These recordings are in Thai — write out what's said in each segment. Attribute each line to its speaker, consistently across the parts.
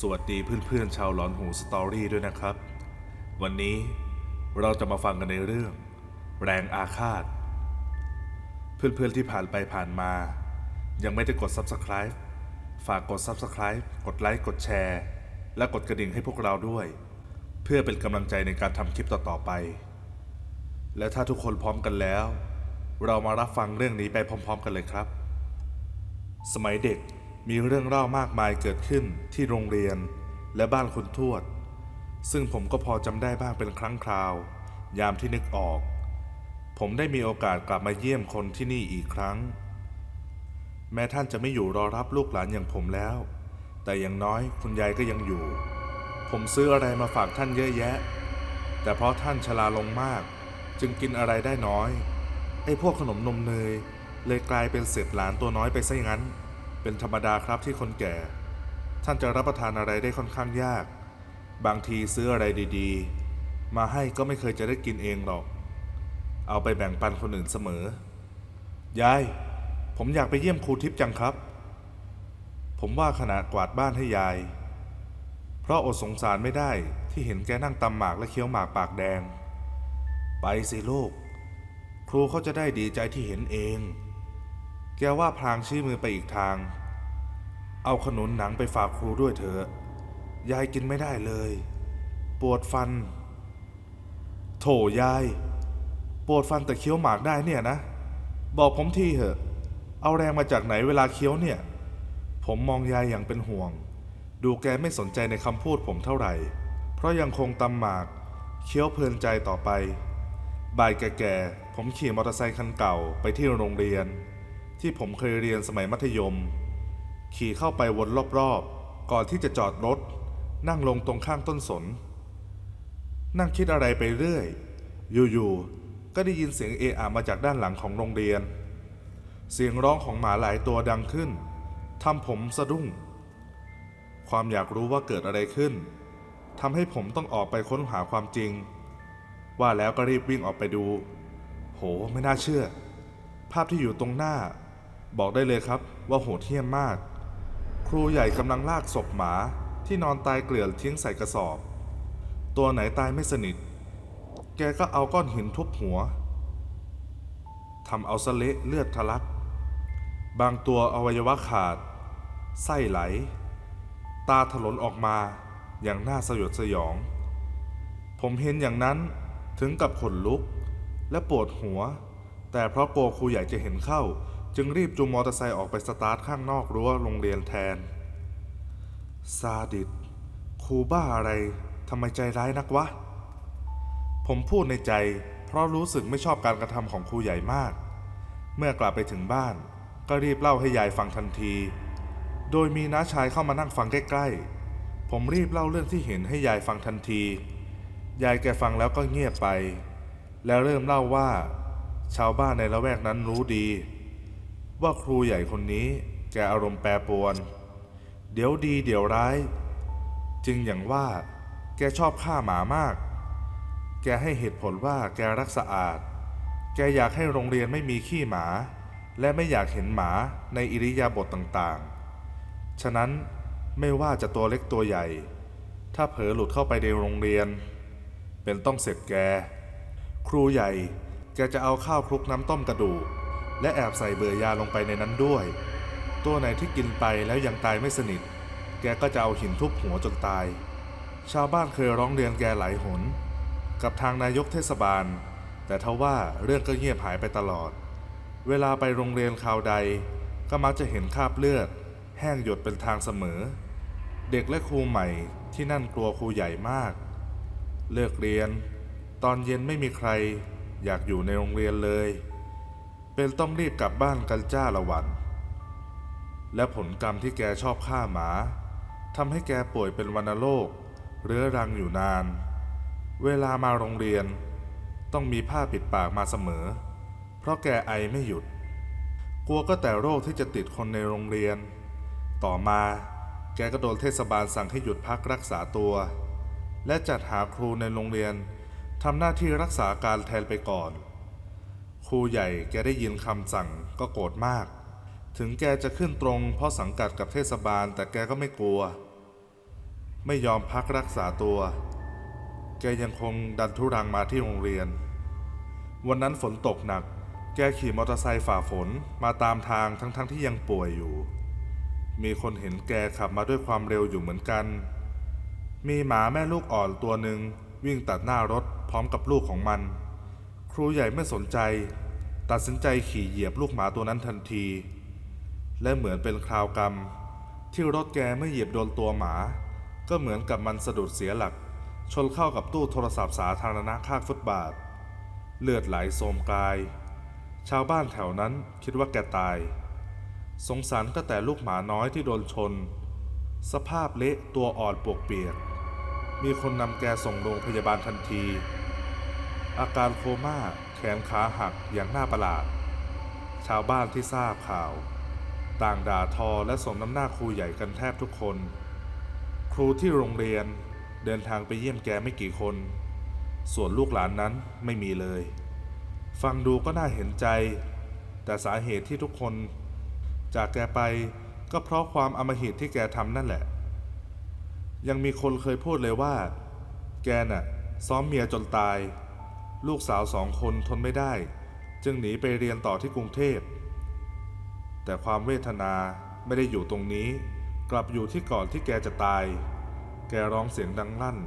Speaker 1: สวัสดีเพื่อนๆชาวหลอนหูสตอรี่ด้วยนะครับ วันนี้เราจะมาฟังกันในเรื่อง แรงอาฆาต เพื่อนๆที่ผ่านไปผ่านมา ยังไม่ได้กด Subscribe ฝากกด Subscribe กดไลค์กดแชร์ และกดกระดิ่งให้พวกเราด้วย เพื่อเป็นกำลังใจในการทำคลิปต่อๆไป และถ้าทุกคนพร้อมกันแล้ว เรามารับฟังเรื่องนี้ไปพร้อม ๆ กันเลยครับ สมัยเด็ก มีเรื่องเล่ามากมายเกิดขึ้นที่โรงเรียนและบ้านคุณทวด ซึ่งผมก็พอจำได้บ้างเป็นครั้งคราว ยามที่นึกออก ผมได้มีโอกาสกลับมาเยี่ยมคนที่นี่อีกครั้ง แม้ท่านจะไม่อยู่รอรับลูกหลานอย่างผมแล้ว แต่อย่างน้อยคุณยายก็ยังอยู่ ผมซื้ออะไรมาฝากท่านเยอะแยะ แต่เพราะท่านชราลงมาก จึงกินอะไรได้น้อยไอ้พวกขนมนมเนยเลยกลายเป็นเศษหลานตัวน้อยไปซะงั้น เป็นธรรมดาครับที่คนแก่ ท่านจะรับประทานอะไรได้ค่อนข้างยาก บางทีซื้ออะไรดีๆ มาให้ก็ไม่เคยจะได้กินเองหรอก เอาไปแบ่งปันคนอื่นเสมอ ยาย ผมอยากไปเยี่ยมครูทิพย์จังครับ ผมว่าขณะกวาดบ้านให้ยาย เพราะอดสงสารไม่ได้ที่เห็นแกนั่งตำหมากและเคี้ยวหมากปากแดง ไปสิลูก ครูเขาจะได้ดีใจที่เห็นเอง แกว่าพลางชี้มือไปอีกทาง เอาขนุนหนังไปฝากครูด้วยเถอะ ยายกินไม่ได้เลย ปวดฟัน โถยาย ปวดฟันแต่เคี้ยวหมากได้เนี่ยนะ บอกผมทีเถอะ เอาแรงมาจากไหนเวลาเคี้ยวเนี่ย ผมมองยายอย่างเป็นห่วง ดูแกไม่สนใจในคำพูดผมเท่าไหร่ เพราะยังคงตำหมากเคี้ยวเพลินใจต่อไป บ่ายแก่ๆผมขี่มอเตอร์ไซค์คันเก่าไปที่โรงเรียน ที่ผมเคยเรียนสมัยมัธยม ขี่เข้าไปวนรอบๆ ก่อนที่จะจอดรถ นั่งลงตรงข้างต้นสน นั่งคิดอะไรไปเรื่อย อยู่ๆ ก็ได้ยินเสียงเอะอะมาจากด้านหลังของโรงเรียน เสียงร้องของหมาหลายตัวดังขึ้นทำผมสะดุ้ง ความอยากรู้ว่าเกิดอะไรขึ้นทำให้ผมต้องออกไปค้นหาความจริง ว่าแล้วก็รีบวิ่งออกไปดู โห ไม่น่าเชื่อ ภาพที่อยู่ตรงหน้า บอกได้เลยครับว่าโหดเหี้ยมมาก ครูใหญ่กำลังลากศพหมาที่นอนตายเกลื่อนทิ้งใส่กระสอบ ตัวไหนตายไม่สนิท แกก็เอาก้อนหินทุบหัวทำเอาสะเละเลือดทะลัก บางตัวอวัยวะขาด ไส้ไหล ตาถลนออกมาอย่างน่าสยดสยอง ผมเห็นอย่างนั้นถึงกับขนลุกและปวดหัว แต่เพราะกลัวครูใหญ่จะเห็นเข้า จึงรีบจูงมอเตอร์ไซค์ออกไปสตาร์ทข้างนอกรั้วโรงเรียนแทน ซาดิสครูบ้าอะไรทำไมใจร้ายนักวะ ผมพูดในใจ เพราะรู้สึกไม่ชอบการกระทำของครูใหญ่มาก เมื่อกลับไปถึงบ้าน ก็รีบเล่าให้ยายฟังทันที โดยมีน้าชายเข้ามานั่งฟังใกล้ๆ ผมรีบเล่าเรื่องที่เห็นให้ยายฟังทันที ยายแกฟังแล้วก็เงียบไป แล้วเริ่มเล่าว่า ชาวบ้านในละแวกนั้นรู้ดี ว่าครูใหญ่คนนี้แกอารมณ์แปรปรวน เดี๋ยวดีเดี๋ยวร้าย จึงอย่างว่า แกชอบฆ่าหมามาก แกให้เหตุผลว่าแกรักสะอาด แกอยากให้โรงเรียนไม่มีขี้หมา และไม่อยากเห็นหมาในอิริยาบถต่างๆ ฉะนั้นไม่ว่าจะตัวเล็กตัวใหญ่ ถ้าเผลอหลุดเข้าไปในโรงเรียน เป็นต้องเสร็จแก ครูใหญ่แกจะเอาข้าวคลุกน้ำต้มกระดูก และแอบใส่เบื่อยาลงไปในนั้นด้วย ตัวไหนที่กินไปแล้วยังตายไม่สนิท แกก็จะเอาหินทุบหัวจนตาย ชาวบ้านเคยร้องเรียนแกหลายหน กับทางนายกเทศบาล แต่ทว่าเรื่องก็เงียบหายไปตลอด เวลาไปโรงเรียนคราวใด ก็มักจะเห็นคราบเลือด แห้งหยดเป็นทางเสมอ เด็กและครูใหม่ที่นั่นกลัวครูใหญ่มาก เลิกเรียน ตอนเย็นไม่มีใคร อยากอยู่ในโรงเรียนเลย เป็นต้องรีบกลับบ้านกันจ้าละวัน และผลกรรมที่แกชอบฆ่าหมาทำให้แกป่วยเป็นวัณโรคเรื้อรังอยู่นาน เวลามาโรงเรียน ต้องมีผ้าปิดปากมาเสมอ เพราะแกไอไม่หยุด กลัวก็แต่โรคที่จะติดคนในโรงเรียน ต่อมาแกก็โดนเทศบาลสั่งให้หยุดพักรักษาตัว และจัดหาครูในโรงเรียนทำหน้าที่รักษาการแทนไปก่อน ครูใหญ่แกได้ยินคำสั่งก็โกรธมาก ถึงแกจะขึ้นตรงเพราะสังกัดกับเทศบาลแต่แกก็ไม่กลัว ไม่ยอมพักรักษาตัว แกยังคงดันทุรังมาที่โรงเรียน วันนั้นฝนตกหนัก แกขี่มอเตอร์ไซค์ฝ่าฝนมาตามทางทั้งๆทที่ยังป่วยอยู่ มีคนเห็นแกขับมาด้วยความเร็วอยู่เหมือนกัน มีหมาแม่ลูกอ่อนตัวหนึ่งวิ่งตัดหน้ารถพร้อมกับลูกของมัน ครูใหญ่ไม่สนใจ ตัดสินใจขี่เหยียบลูกหมาตัวนั้นทันที และเหมือนเป็นคราวกรรม ที่รถแกไม่เหยียบโดนตัวหมา ก็เหมือนกับมันสะดุดเสียหลัก ชนเข้ากับตู้โทรศัพท์สาธารณะข้างฟุตบาท เลือดไหลโสมกาย ชาวบ้านแถวนั้นคิดว่าแกตาย สงสารก็แต่ลูกหมาน้อยที่โดนชน สภาพเละตัวอ่อนปวกเปียก มีคนนำแกส่งโรงพยาบาลทันที อาการโคม่าแขนขาหักอย่างน่าประหลาด ชาวบ้านที่ทราบข่าว ต่างด่าทอและสมน้ำหน้าครูใหญ่กันแทบทุกคน ครูที่โรงเรียนเดินทางไปเยี่ยมแกไม่กี่คน ส่วนลูกหลานนั้นไม่มีเลย ฟังดูก็น่าเห็นใจ แต่สาเหตุที่ทุกคน จากแกไปก็เพราะความอมหิตที่แกทำนั่นแหละ ยังมีคนเคยพูดเลยว่า แกน่ะ ซ้อมเมียจนตาย ลูกสาวสองคนทนไม่ได้ จึงหนีไปเรียนต่อที่กรุงเทพ แต่ความเวทนาไม่ได้อยู่ตรงนี้ กลับอยู่ที่ก่อนที่แกจะตาย แกร้องเสียงดังลั่น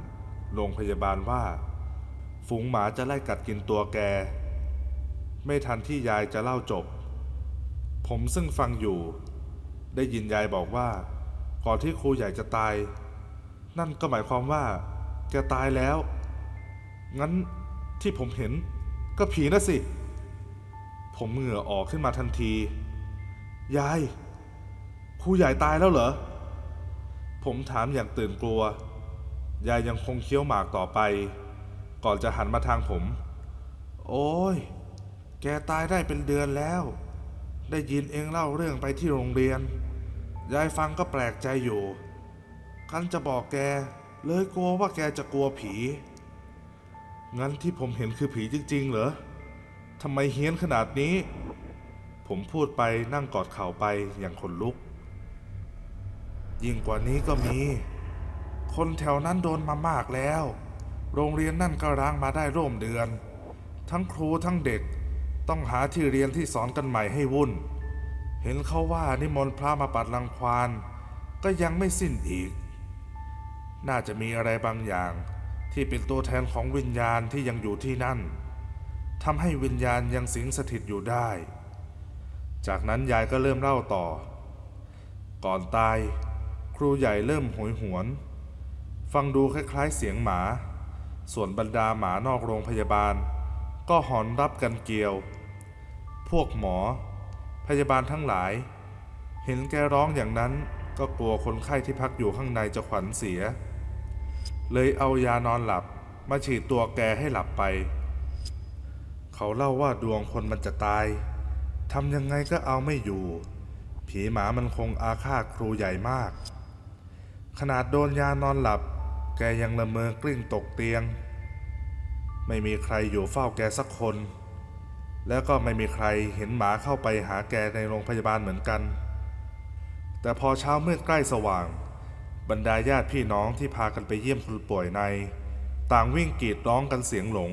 Speaker 1: โรงพยาบาลว่า ฝูงหมาจะไล่กัดกินตัวแก ไม่ทันที่ยายจะเล่าจบ ผมซึ่งฟังอยู่ ได้ยินยายบอกว่า ก่อนที่ครูใหญ่จะตาย นั่นก็หมายความว่า แกตายแล้ว งั้น ที่ผมเห็นก็ผีนะสิ ผมเหงื่อออกขึ้นมาทันที ยายครูใหญ่ตายแล้วเหรอ ผมถามอย่างตื่นกลัว ยายยังคงเคี้ยวหมากต่อไป ก่อนจะหันมาทางผม โอ้ย แกตายได้เป็นเดือนแล้ว ได้ยินเองเล่าเรื่องไปที่โรงเรียน ยายฟังก็แปลกใจอยู่คันจะบอกแก เลยกลัวว่าแกจะกลัวผี งั้นที่ผมเห็นคือผีจริง ๆ เหรอทำไมเฮี้ยนขนาดนี้ ผมพูดไปนั่งกอดเข่าไปอย่างขนลุก ยิ่งกว่านี้ก็มี คนแถวนั้นโดนมามากแล้ว โรงเรียนนั่นก็ร้างมาได้ร่วมเดือน ทั้งครูทั้งเด็ก ต้องหาที่เรียนที่สอนกันใหม่ให้วุ่น เห็นเขาว่านิมนต์พระมาปัดรังควานก็ยังไม่สิ้นอีก น่าจะมีอะไรบางอย่าง ที่เป็นตัวแทนของวิญญาณที่ยังอยู่ที่นั่นทำให้วิญญาณยังสิงสถิตอยู่ได้ จากนั้นยายก็เริ่มเล่าต่อ ก่อนตาย ครูใหญ่เริ่มโหยหวน ฟังดูคล้ายๆเสียงหมา ส่วนบรรดาหมานอกโรงพยาบาล ก็หอนรับกันเกลียว พวกหมอ พยาบาลทั้งหลาย เห็นแกร้องอย่างนั้นก็กลัวคนไข้ที่พักอยู่ข้างในจะขวัญเสีย เลยเอายานอนหลับ มาฉีดตัวแกให้หลับไป เขาเล่าว่าดวงคนมันจะตายทำยังไงก็เอาไม่อยู่ ผีหมามันคงอาฆาตครูใหญ่มาก ขนาดโดนยานอนหลับ แกยังละเมอกลิ้งตกเตียง ไม่มีใครอยู่เฝ้าแกสักคน แล้วก็ไม่มีใครเห็นหมาเข้าไปหาแกในโรงพยาบาลเหมือนกัน แต่พอเช้ามืดใกล้สว่าง บรรดาญาติพี่น้องที่พากันไปเยี่ยมคนป่วยใน ต่างวิ่งกรีดร้องกันเสียงหลง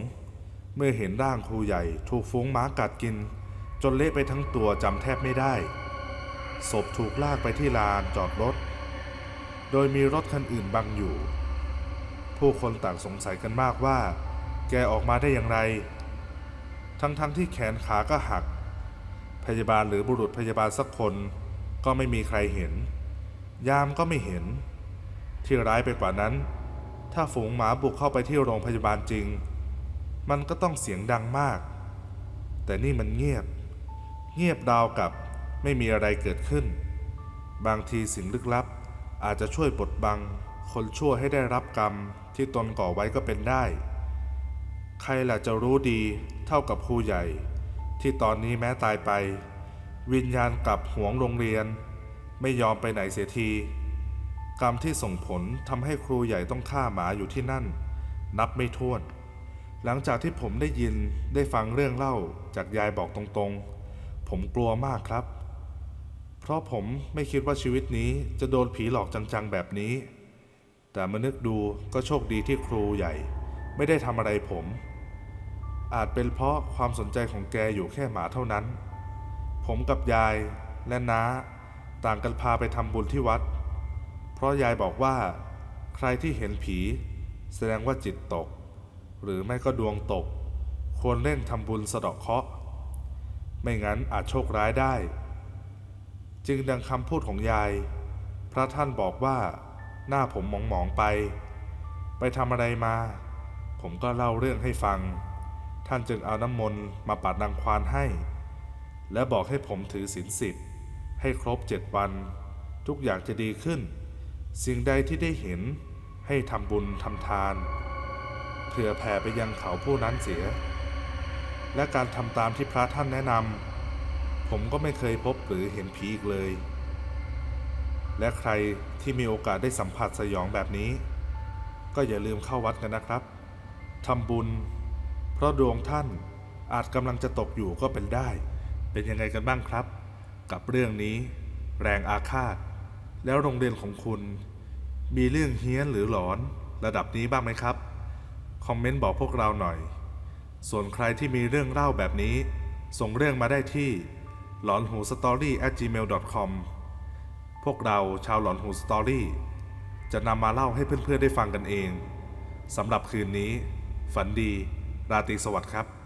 Speaker 1: เมื่อเห็นร่างครูใหญ่ถูกฝูงหมากัดกิน จนเละไปทั้งตัวจำแทบไม่ได้ ศพถูกลากไปที่ลานจอดรถ โดยมีรถคันอื่นบังอยู่ ผู้คนต่างสงสัยกันมากว่า แกออกมาได้อย่างไร ทั้งๆทที่แขนขาก็หัก พยาบาลหรือบุรุษพยาบาลสักคนก็ไม่มีใครเห็น ยามก็ไม่เห็น ที่ร้ายไปกว่านั้น ถ้าฝูงหมาบุกเข้าไปที่โรงพยาบาลจริง มันก็ต้องเสียงดังมาก แต่นี่มันเงียบ เงียบดาวกับไม่มีอะไรเกิดขึ้น บางทีสิ่งลึกลับอาจจะช่วยปลดบัง คนชั่วให้ได้รับกรรมที่ตนก่อไว้ก็เป็นได้ ใครล่ะจะรู้ดีเท่ากับครูใหญ่ ที่ตอนนี้แม้ตายไป วิญญาณกลับหวงโรงเรียน ไม่ยอมไปไหนเสียที กรรมที่ส่งผลทำให้ครูใหญ่ต้องฆ่าหมาอยู่ที่นั่น นับไม่ถ้วน หลังจากที่ผมได้ยินได้ฟังเรื่องเล่าจากยายบอกตรงๆ ผมกลัวมากครับ เพราะผมไม่คิดว่าชีวิตนี้จะโดนผีหลอกจังๆแบบนี้ แต่มานึกดูก็โชคดีที่ครูใหญ่ ไม่ได้ทำอะไรผม อาจเป็นเพราะความสนใจของแกอยู่แค่หมาเท่านั้น ผมกับยายและน้าต่างกันพาไปทำบุญที่วัด เพราะยายบอกว่า ใครที่เห็นผี แสดงว่าจิตตก หรือไม่ก็ดวงตก ควรเร่งทำบุญสะเดาะเคราะห์ไม่งั้นอาจโชคร้ายได้ จึงดังคำพูดของยาย พระท่านบอกว่าหน้าผมมองๆไป ไปทำอะไรมา ผมก็เล่าเรื่องให้ฟัง ท่านจึงเอาน้ำมนต์มาปัดนางควานให้ และบอกให้ผมถือศีลสิทธิ์ให้ครบเจ็ดวัน ทุกอย่างจะดีขึ้น สิ่งใดที่ได้เห็นให้ทำบุญทำทานเพื่อแผ่ไปยังเขาผู้นั้นเสีย และการทำตามที่พระท่านแนะนำผมก็ไม่เคยพบหรือเห็นผีอีกเลย และใครที่มีโอกาสได้สัมผัสสยองแบบนี้ ก็อย่าลืมเข้าวัดกันนะครับทำบุญ เพราะดวงท่านอาจกำลังจะตกอยู่ก็เป็นได้ เป็นยังไงกันบ้างครับ กับเรื่องนี้ แรงอาฆาต แล้วโรงเรียนของคุณ มีเรื่องเฮี้ยนหรือหลอนระดับนี้บ้างไหมครับ คอมเมนต์บอกพวกเราหน่อย ส่วนใครที่มีเรื่องเล่าแบบนี้ ส่งเรื่องมาได้ที่หลอนหูสตอรี่ at gmail com พวกเราชาวหลอนหูสตอรี่จะนำมาเล่าให้เพื่อนๆได้ฟังกันเองสำหรับคืนนี้ ฝันดี ราตรีสวัสดิ์ครับ